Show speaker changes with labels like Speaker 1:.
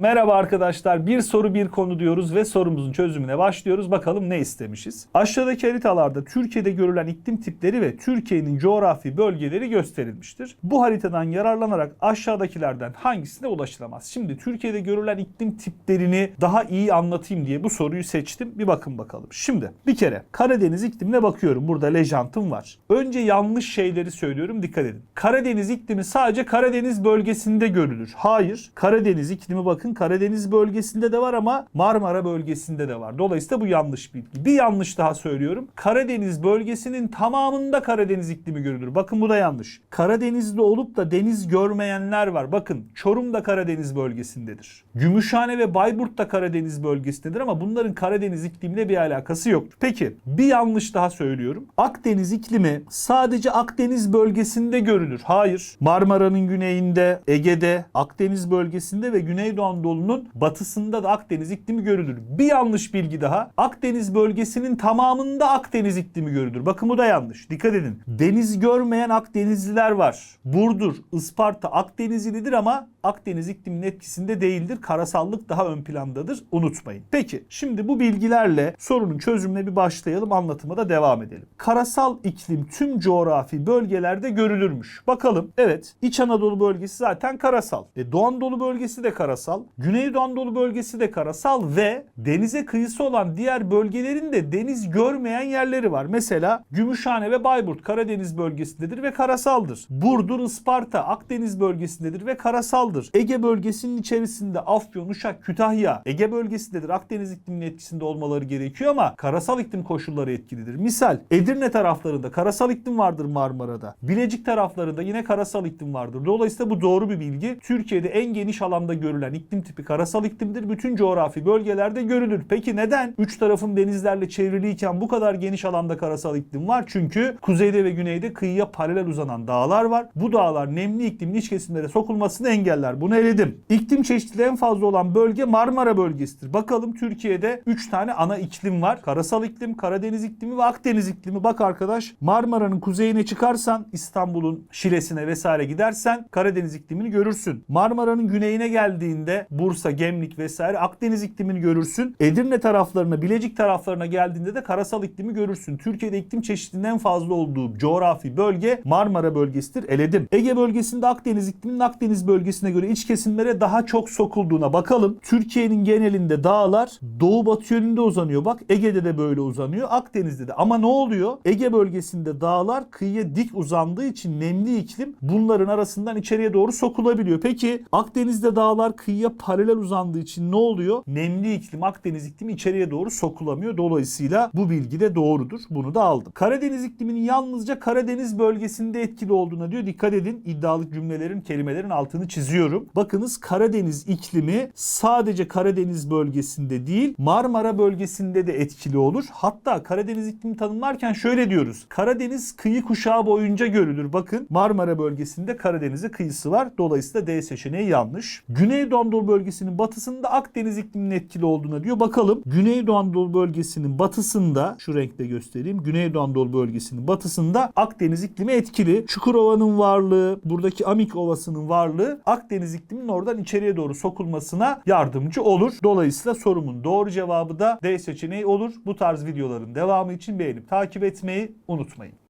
Speaker 1: Merhaba arkadaşlar. Bir soru bir konu diyoruz ve sorumuzun çözümüne başlıyoruz. Bakalım ne istemişiz? Aşağıdaki haritalarda Türkiye'de görülen iklim tipleri ve Türkiye'nin coğrafi bölgeleri gösterilmiştir. Bu haritadan yararlanarak aşağıdakilerden hangisine ulaşılamaz? Şimdi Türkiye'de görülen iklim tiplerini daha iyi anlatayım diye bu soruyu seçtim. Bir bakın bakalım. Şimdi bir kere Karadeniz iklimine bakıyorum. Burada lejantım var. Önce yanlış şeyleri söylüyorum. Dikkat edin. Karadeniz iklimi sadece Karadeniz bölgesinde görülür. Hayır. Karadeniz iklimi bakın Karadeniz bölgesinde de var ama Marmara bölgesinde de var. Dolayısıyla bu yanlış bilgi. Bir yanlış daha söylüyorum. Karadeniz bölgesinin tamamında Karadeniz iklimi görülür. Bakın bu da yanlış. Karadeniz'de olup da deniz görmeyenler var. Bakın Çorum da Karadeniz bölgesindedir. Gümüşhane ve Bayburt da Karadeniz bölgesindedir ama bunların Karadeniz iklimiyle bir alakası yok. Peki bir yanlış daha söylüyorum. Akdeniz iklimi sadece Akdeniz bölgesinde görülür. Hayır. Marmara'nın güneyinde, Ege'de, Akdeniz bölgesinde ve Güneydoğu Anadolu'nun batısında da Akdeniz iklimi görülür. Bir yanlış bilgi daha. Akdeniz bölgesinin tamamında Akdeniz iklimi görülür. Bakın bu da yanlış. Dikkat edin. Deniz görmeyen Akdenizliler var. Burdur, Isparta Akdenizlidir ama Akdeniz ikliminin etkisinde değildir. Karasallık daha ön plandadır. Unutmayın. Peki şimdi bu bilgilerle sorunun çözümüne bir başlayalım. Anlatıma da devam edelim. Karasal iklim tüm coğrafi bölgelerde görülürmüş. Bakalım. Evet. İç Anadolu bölgesi zaten karasal. E, Doğu Anadolu bölgesi de karasal. Güneydoğu Anadolu bölgesi de karasal ve denize kıyısı olan diğer bölgelerin de deniz görmeyen yerleri var. Mesela Gümüşhane ve Bayburt Karadeniz bölgesindedir ve karasaldır. Burdur, Isparta Akdeniz bölgesindedir ve karasaldır. Ege bölgesinin içerisinde Afyon, Uşak, Kütahya Ege bölgesindedir. Akdeniz ikliminin etkisinde olmaları gerekiyor ama karasal iklim koşulları etkilidir. Misal Edirne taraflarında karasal iklim vardır Marmara'da. Bilecik taraflarında yine karasal iklim vardır. Dolayısıyla bu doğru bir bilgi. Türkiye'de en geniş alanda görülen iklim tipi karasal iklimdir. Bütün coğrafi bölgelerde görülür. Peki neden? Üç tarafın denizlerle çevriliyken bu kadar geniş alanda karasal iklim var? Çünkü kuzeyde ve güneyde kıyıya paralel uzanan dağlar var. Bu dağlar nemli iklimin iç kesimlere sokulmasını engeller. Bunu eledim. İklim çeşitliliği en fazla olan bölge Marmara bölgesidir. Bakalım Türkiye'de 3 tane ana iklim var. Karasal iklim, Karadeniz iklimi ve Akdeniz iklimi. Bak arkadaş Marmara'nın kuzeyine çıkarsan İstanbul'un Şile'sine vesaire gidersen Karadeniz iklimini görürsün. Marmara'nın güneyine geldiğinde Bursa, Gemlik vesaire Akdeniz iklimini görürsün. Edirne taraflarına, Bilecik taraflarına geldiğinde de karasal iklimi görürsün. Türkiye'de iklim çeşitliliğinin en fazla olduğu coğrafi bölge Marmara bölgesidir. Eledim. Ege bölgesinde Akdeniz ikliminin Akdeniz bölgesine göre iç kesimlere daha çok sokulduğuna bakalım. Türkiye'nin genelinde dağlar doğu batı yönünde uzanıyor. Bak Ege'de de böyle uzanıyor. Akdeniz'de de. Ama ne oluyor? Ege bölgesinde dağlar kıyıya dik uzandığı için nemli iklim bunların arasından içeriye doğru sokulabiliyor. Peki Akdeniz'de dağlar kıyıya paralel uzandığı için ne oluyor? Nemli iklim Akdeniz iklimi içeriye doğru sokulamıyor. Dolayısıyla bu bilgi de doğrudur. Bunu da aldım. Karadeniz ikliminin yalnızca Karadeniz bölgesinde etkili olduğuna diyor. Dikkat edin iddialı cümlelerin, kelimelerin altını çiziyorum. Bakınız Karadeniz iklimi sadece Karadeniz bölgesinde değil Marmara bölgesinde de etkili olur. Hatta Karadeniz iklimi tanımlarken şöyle diyoruz. Karadeniz kıyı kuşağı boyunca görülür. Bakın Marmara bölgesinde Karadeniz'e kıyısı var. Dolayısıyla D seçeneği yanlış. Güneydoğu Anadolu bölgesinin batısında Akdeniz ikliminin etkili olduğuna diyor. Bakalım Güneydoğu Anadolu bölgesinin batısında şu renkte göstereyim. Güneydoğu Anadolu bölgesinin batısında Akdeniz iklimi etkili. Çukurova'nın varlığı, buradaki Amik Ovası'nın varlığı Akdeniz ikliminin oradan içeriye doğru sokulmasına yardımcı olur. Dolayısıyla sorumun doğru cevabı da D seçeneği olur. Bu tarz videoların devamı için beğenip takip etmeyi unutmayın.